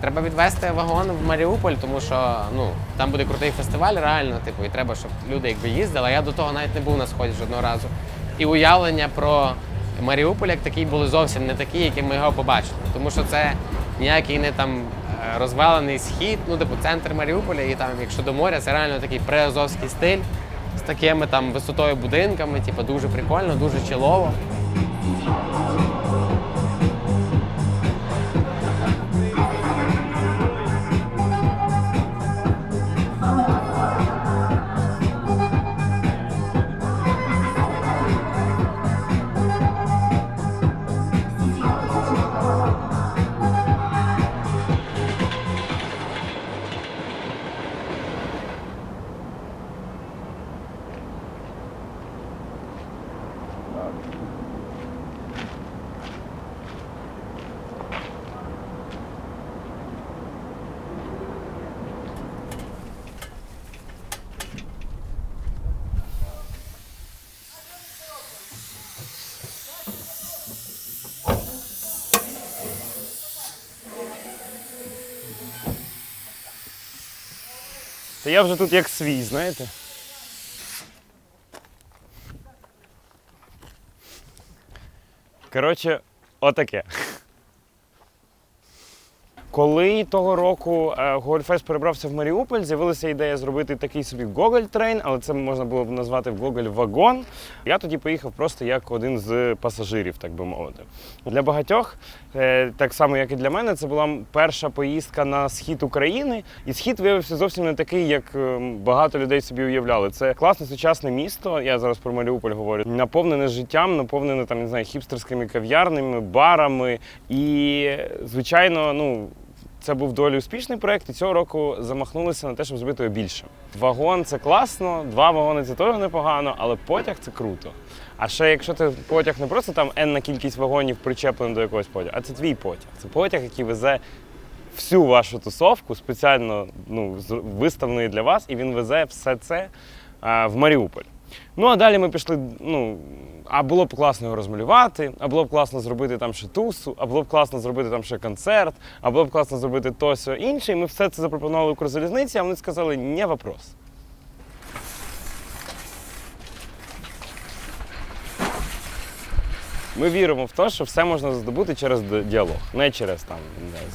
Треба відвести вагон в Маріуполь, тому що ну там буде крутий фестиваль, реально, типу, і треба, щоб люди якби їздили. А я до того навіть не був на сході жодного разу. І уявлення про Маріуполь як такий були зовсім не такі, які ми його побачили. Тому що це ніякий не там е, розвалений схід, ну типу центр Маріуполя, і там, якщо до моря, це реально такий приазовський стиль з такими там висотою будинками, типу, дуже прикольно, дуже чилово. Та я вже тут як свій, знаєте. Коротше, отаке. Коли того року е, Гогольфест перебрався в Маріуполь, з'явилася ідея зробити такий собі Гоголь-трейн, але це можна було б назвати Гоголь-вагон. Я тоді поїхав просто як один з пасажирів, так би мовити. Для багатьох, е, так само як і для мене, це була перша поїздка на схід України, і схід виявився зовсім не такий, як е, багато людей собі уявляли. Це класне сучасне місто. Я зараз про Маріуполь говорю, наповнене життям, наповнене там не знаю, хіпстерськими кав'ярнями, барами. І звичайно, ну. Це був доволі успішний проект, і цього року замахнулися на те, щоб зробити його більше. Вагон це класно, два вагони це теж непогано, але потяг це круто. А ще якщо ти потяг не просто там енна кількість вагонів причеплений до якогось потягу, а це твій потяг. Це потяг, який везе всю вашу тусовку, спеціально ну, виставлений для вас, і він везе все це а, в Маріуполь. Ну а далі ми пішли. Ну, а було б класно його розмалювати, а було б класно зробити там ще тусу, а було б класно зробити там ще концерт, а було б класно зробити то сьо інше. І ми все це запропонували Укрзалізниці, а вони сказали, не вопрос. Ми віримо в те, що все можна здобути через діалог, не через там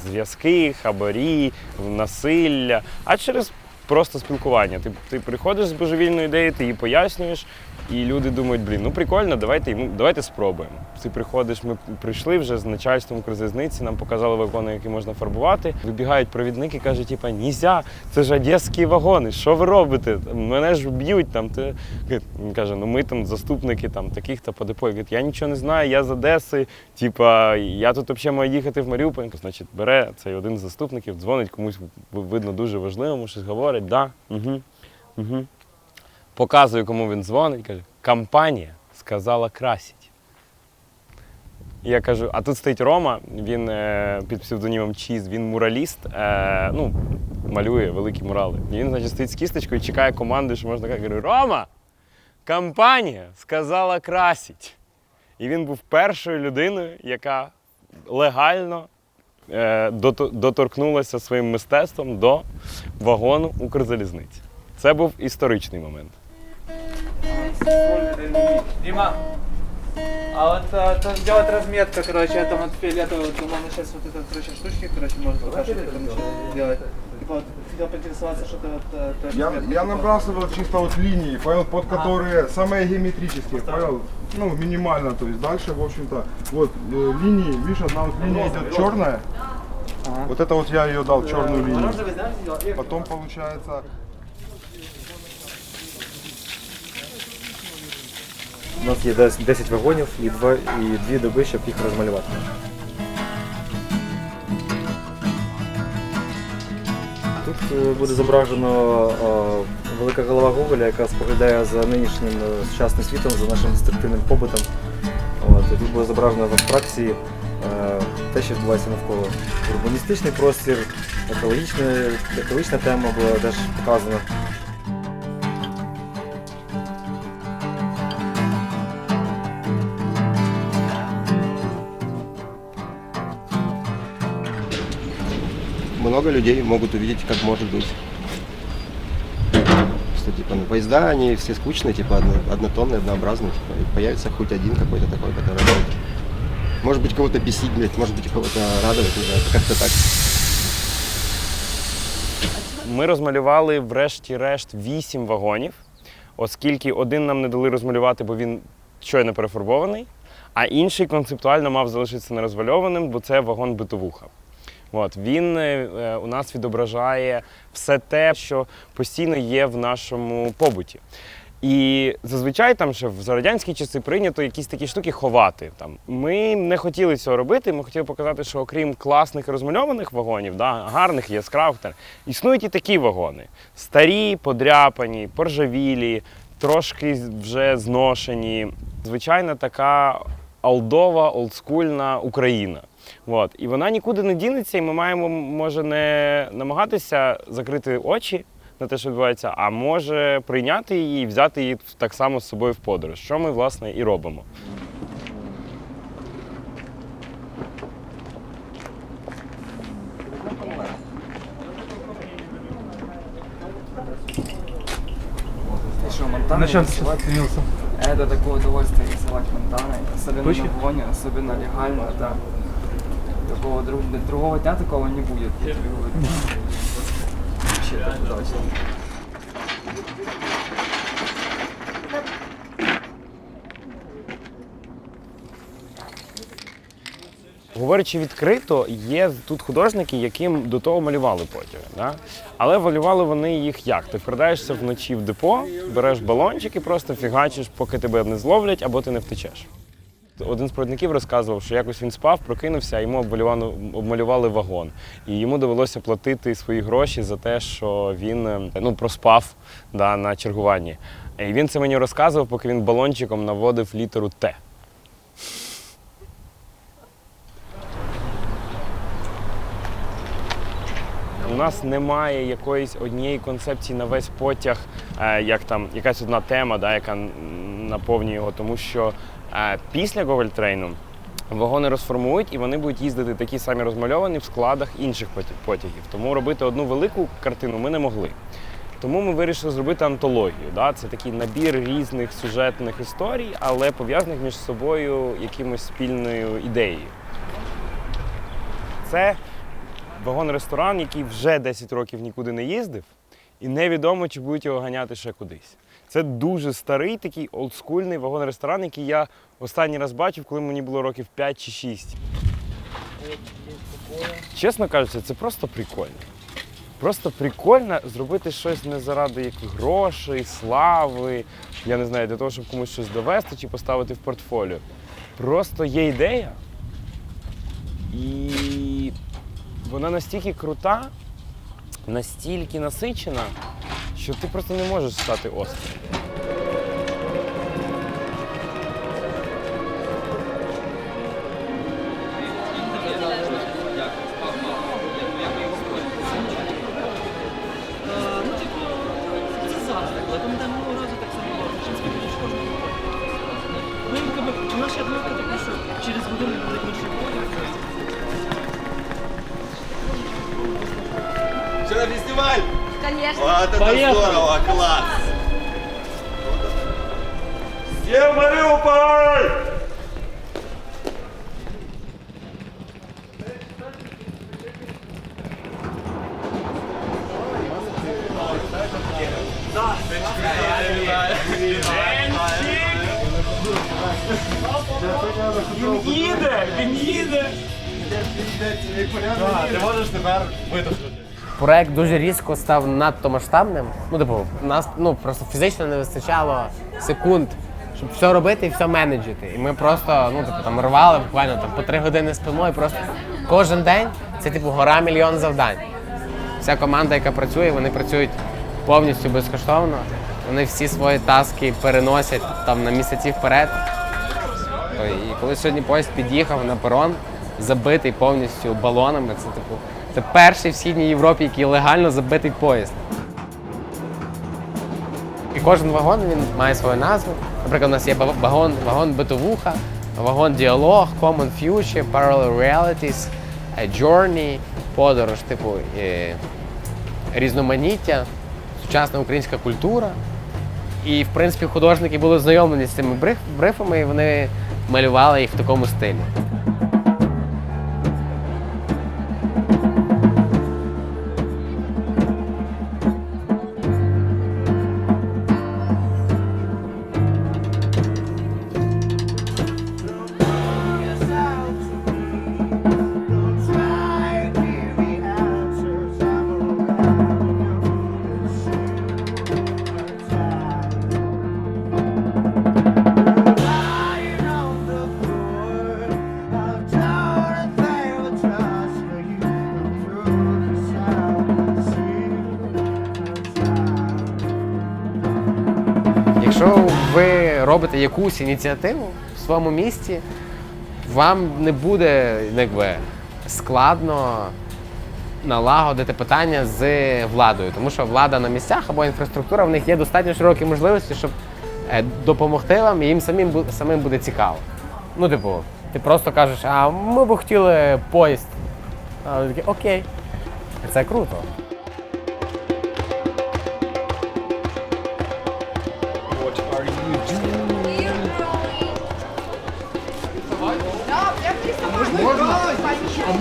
зв'язки, хабарі, насилля, а через просто спілкування. Ти, ти приходиш з божевільною ідеєю, ти її пояснюєш, і люди думають, блін, ну прикольно, давайте давайте спробуємо. Ти приходиш, ми прийшли вже з начальством Укрзалізниці, нам показали вагони, які можна фарбувати. Вибігають провідники, кажуть, типа, нізя, це ж одеські вагони, що ви робите? Мене ж б'ють там. Ти... Він каже, ну ми там заступники там таких-то по депо. Говорить, я нічого не знаю, я з Одеси. Типа, я тут взагалі маю їхати в Маріуполь. Значить, бере цей один з заступників, дзвонить комусь, видно, дуже важливому, щось говорить, да, угу, угу. Показує, кому він дзвонить, каже, компанія сказала красить. Я кажу, а тут стоїть Рома, він е, під псевдонімом Чіз, він мураліст, е, ну, малює великі мурали. І він, значить, стоїть з кісточкою і чекає команди, що можна. Я говорю, Рома, компанія сказала красить. І він був першою людиною, яка легально доторкнулася своїм мистецтвом до вагону Укрзалізниці. Це був історичний момент. Дима, а вот а, там делать разметка, короче, это вот фиолетовый, вот, можно сейчас вот это, короче, штучки, короче, можно пока что там еще сделать. Типа вот, хотел поинтересоваться, что ты вот э, той Я, разметкой я хотел. набрасывал чисто вот линии, понял, под которые самые геометрические, понял, ну, минимально, то есть дальше, в общем-то, вот э, линии, видишь, одна вот линия идет черная, Ага. вот это вот я ее дал, черную линию. Оранжевый, знаешь, сделал? И- Потом получается, У нас є десь 10 вагонів і, два, і дві доби, щоб їх розмалювати. Тут е, буде зображено е, велика голова Гоголя, яка споглядає за нинішнім е, сучасним світом, за нашим деструктивним побутом. От, тут буде зображено в абстракції те, що відбувається навколо. Урбаністичний простір, екологічна, екологічна тема була теж показана. много людей могут увидеть, как может быть. Что типа ну, поезда, они все скучные, типа одно- однотонные, однообразные, типа, и появится хоть один какой-то такой, который будет, может быть кого-то бесить, блядь, может быть кого-то радовать, не знаю, как-то так. Ми розмалювали врешті-решт вісім вагонів, оскільки один нам не дали розмалювати, бо він щойно перефарбований, а інший концептуально мав залишитися нерозвальованим, бо це вагон битовуха. От, він е, е, у нас відображає все те, що постійно є в нашому побуті. І зазвичай там ще в радянські часи прийнято якісь такі штуки ховати. Там. Ми не хотіли цього робити. Ми хотіли показати, що окрім класних розмальованих вагонів, да, гарних, яскравих, та- існують і такі вагони: старі, подряпані, поржавілі, трошки вже зношені. Звичайна така олдова, олдскульна Україна. От. І вона нікуди не дінеться, і ми маємо, може, не намагатися закрити очі на те, що відбувається, а може прийняти її і взяти її так само з собою в подорож, що ми, власне, і робимо. Ты что, Монтана рисовать? Это такое удовольствие рисовать Монтаной, особенно на вагоне, особенно легально, да. Такого друг- другого дня такого не будет, я тебе говорю. Вообще так удачно. Говорячи відкрито, є тут художники, яким до того малювали потяги. Да? Але малювали вони їх як? Ти вкрадаєшся вночі в депо, береш балончик і просто фігачиш, поки тебе не зловлять або ти не втечеш. Один з провідників розказував, що якось він спав, прокинувся, а йому обмалювали, вагон. І йому довелося платити свої гроші за те, що він е, ну, проспав да, на чергуванні. І він це мені розказував, поки він балончиком наводив літеру Т. У нас немає якоїсь однієї концепції на весь потяг, е, як там якась одна тема, да, яка наповнює його, тому що після Говельтрейну вагони розформують і вони будуть їздити такі самі розмальовані в складах інших потягів. Тому робити одну велику картину ми не могли. Тому ми вирішили зробити антологію. Да? Це такий набір різних сюжетних історій, але пов'язаних між собою якимось спільною ідеєю. Це вагон-ресторан, який вже 10 років нікуди не їздив, і невідомо, чи будуть його ганяти ще кудись. Це дуже старий такий олдскульний вагон-ресторан, який я останній раз бачив, коли мені було років 5 чи 6. Чесно кажучи, це просто прикольно. Просто прикольно зробити щось не заради яких грошей, слави, я не знаю, для того, щоб комусь щось довести чи поставити в портфоліо. Просто є ідея, і вона настільки крута, настільки насичена, що ти просто не можеш стати осторонь. Але пам'ятаю, минулого разу так само було, що скільки ж кожного року. Ну, і якби, наша думка така, що Проект дуже різко став надто масштабним. Ну, типу, нас ну просто фізично не вистачало секунд, щоб все робити і все менеджити. І ми просто ну, типу, там рвали буквально там по три години спимо, і просто кожен день це типу гора мільйон завдань. Вся команда, яка працює, вони працюють повністю безкоштовно. Вони всі свої таски переносять там на місяці вперед. І коли сьогодні поїзд під'їхав на перон, забитий повністю балонами, це типу це перший в східній Європі, який легально забитий поїзд. І кожен вагон він має свою назву. Наприклад, у нас є вагон, вагон битовуха, вагон діалог, Common Future, Parallel Realities, е, Journey подорож, типу, е, різноманіття, сучасна українська культура. І, в принципі, художники були знайомлені з цими бриф- брифами, і вони малювали їх в такому стилі. Ви робите якусь ініціативу в своєму місті, вам не буде ну, якби, складно налагодити питання з владою, тому що влада на місцях або інфраструктура в них є достатньо широкі можливості, щоб е, допомогти вам, і їм самим, самим буде цікаво. Ну, типу, ти просто кажеш, а ми б хотіли поїзд. А вони такі, окей. Це круто. А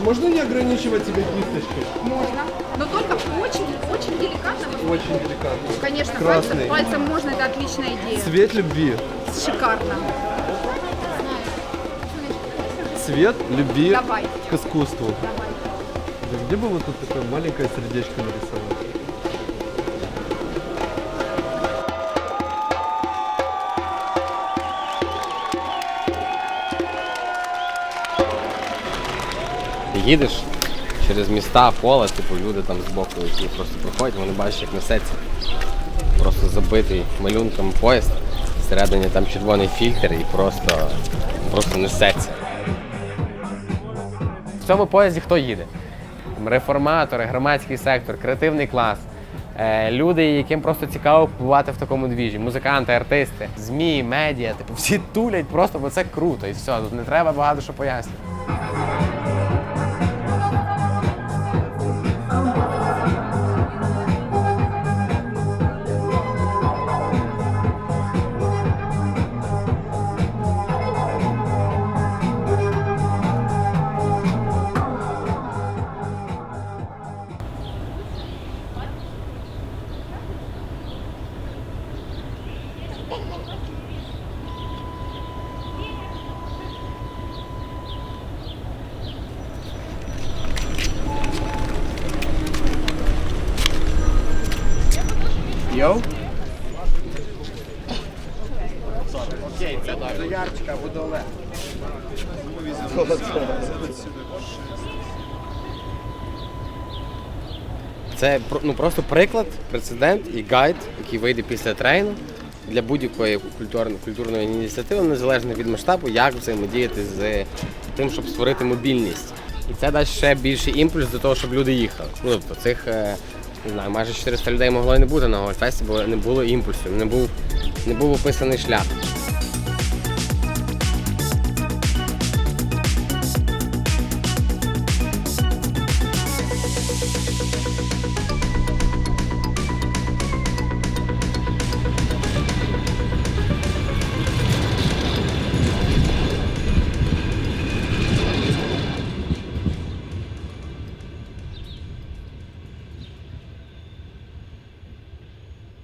можно не ограничивать тебя кисточкой? Можно. Но только очень, очень деликатно. Очень деликатно. Конечно, Красный. пальцем, пальцем можно, это отличная идея. Цвет любви. Шикарно. Цвет любви Давай. к искусству. Давай. Да Где бы вот тут такое маленькое сердечко нарисовать? Ти їдеш через міста, поле, типу люди там збоку, які просто проходять, вони бачать, як несеться. Просто забитий малюнком поїзд, всередині там червоний фільтр і просто, просто несеться. В цьому поїзді хто їде? Реформатори, громадський сектор, креативний клас. е, Люди, яким просто цікаво побувати в такому двіжі, музиканти, артисти, ЗМІ, медіа, типу, всі тулять просто, бо це круто і все. Тут не треба багато що пояснювати. Це ну, просто приклад, прецедент і гайд, який вийде після трейну для будь-якої культурної, культурної ініціативи, незалежно від масштабу, як взаємодіяти з тим, щоб створити мобільність. І це дасть ще більший імпульс до того, щоб люди їхали. Ну, тобто цих е, не знаю, майже 400 людей могло і не бути на Гольфесті, бо не було імпульсу, не був, не був описаний шлях.